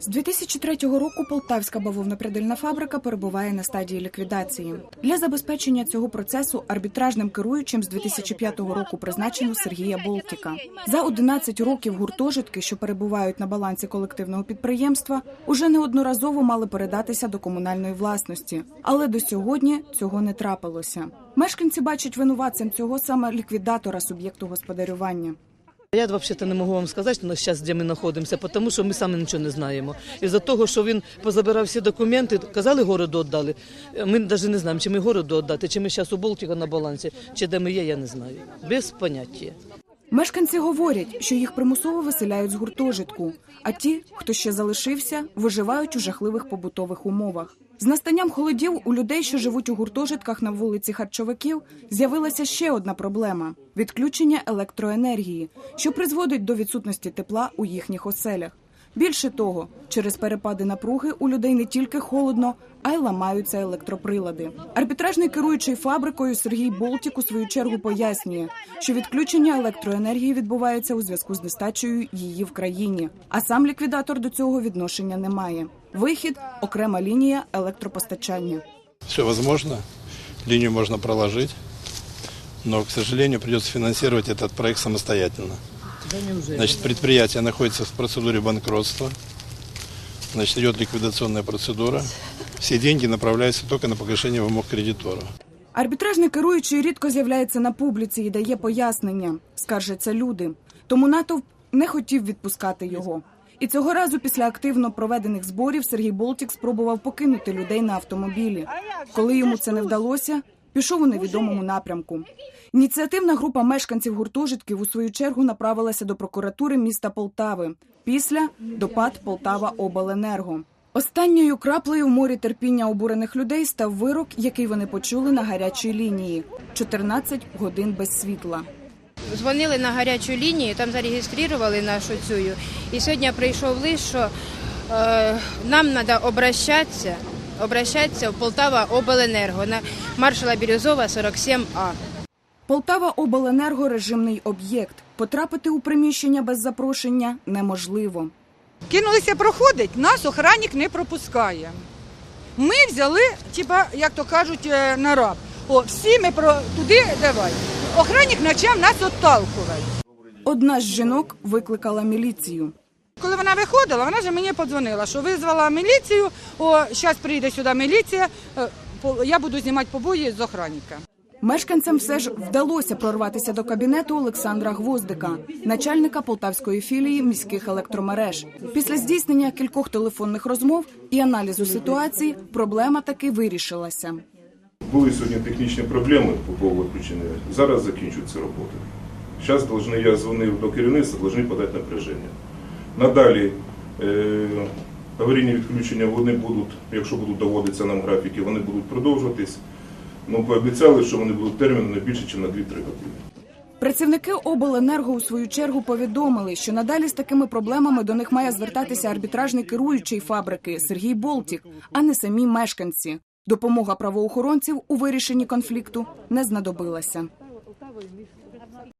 З 2003 року Полтавська бавовнопрядильна фабрика перебуває на стадії ліквідації. Для забезпечення цього процесу арбітражним керуючим з 2005 року призначено Сергія Болтіка. За 11 років гуртожитки, що перебувають на балансі колективного підприємства, уже неодноразово мали передатися до комунальної власності, але до сьогодні цього не трапилося. Мешканці бачать винуватцем цього саме ліквідатора суб'єкту господарювання. Я взагалі не можу вам сказати зараз, де ми знаходимося, тому що ми самі нічого не знаємо. І за того, що він позабирав всі документи, казали, городу віддали. Ми навіть не знаємо, чи ми городу віддати, чи ми зараз у Болтіка на балансі, чи де ми є, я не знаю. Без поняття. Мешканці говорять, що їх примусово виселяють з гуртожитку, а ті, хто ще залишився, виживають у жахливих побутових умовах. З настанням холодів у людей, що живуть у гуртожитках на вулиці Харчовиків, з'явилася ще одна проблема відключення електроенергії, що призводить до відсутності тепла у їхніх оселях. Більше того, через перепади напруги у людей не тільки холодно, а й ламаються електроприлади. Арбітражний керуючий фабрикою Сергій Болтік у свою чергу пояснює, що відключення електроенергії відбувається у зв'язку з нестачею її в країні. А сам ліквідатор до цього відношення не має. Вихід окрема лінія електропостачання. Все возможно, линию можно проложить, но, к сожалению, придется финансировать этот проект самостоятельно. Значит, предприятие находится в процедуре банкротства, значит, идет ликвидационная процедура. Все деньги направляются только на погашение вымог кредитора. Арбітражний керуючий рідко з'являється на публіці і дає пояснення, скаржаться люди. Тому натовп не хотів відпускати його. І цього разу, після активно проведених зборів, Сергій Болтік спробував покинути людей на автомобілі. Коли йому це не вдалося, пішов у невідомому напрямку. Ініціативна група мешканців гуртожитків у свою чергу направилася до прокуратури міста Полтави. Після до ПАД Полтава Обленерго. Останньою краплею в морі терпіння обурених людей став вирок, який вони почули на гарячій лінії: 14 годин без світла. Дзвонили на гарячу лінію, там зареєстрували нашу цю. І сьогодні прийшов лист, що е, нам треба обращатися, обращатися в Полтава Обленерго на маршала Бірюзова 47А. Полтава Обленерго режимний об'єкт. Потрапити у приміщення без запрошення неможливо. Кинулися проходить, нас охранник не пропускає. Ми взяли, типа, як то кажуть, е, на раб. О, всі ми про туди давай. Охранник почав нас отталкувати. Одна з жінок викликала міліцію. Коли вона виходила, вона ж мені подзвонила, що визвала міліцію. О, зараз прийде сюди міліція. е, по- Я буду знімати побої з охранника. Мешканцям все ж вдалося прорватися до кабінету Олександра Гвоздика, начальника полтавської філії міських електромереж. Після здійснення кількох телефонних розмов і аналізу ситуації проблема таки вирішилася. Були сьогодні технічні проблеми по поводу виключення. Зараз закінчуються роботи. Зараз должны, я дзвонив до керівництва, повинні подати напряження. Надалі е, аварійні відключення вони будуть, якщо будуть доводитися нам графіки, вони будуть продовжуватись. Ну, пообіцяли, що вони будуть терміном не більше, ніж на 2-3 години. Працівники обленерго у свою чергу повідомили, що надалі з такими проблемами до них має звертатися арбітражний керуючий фабрики Сергій Болтік, а не самі мешканці. Допомога правоохоронців у вирішенні конфлікту не знадобилася.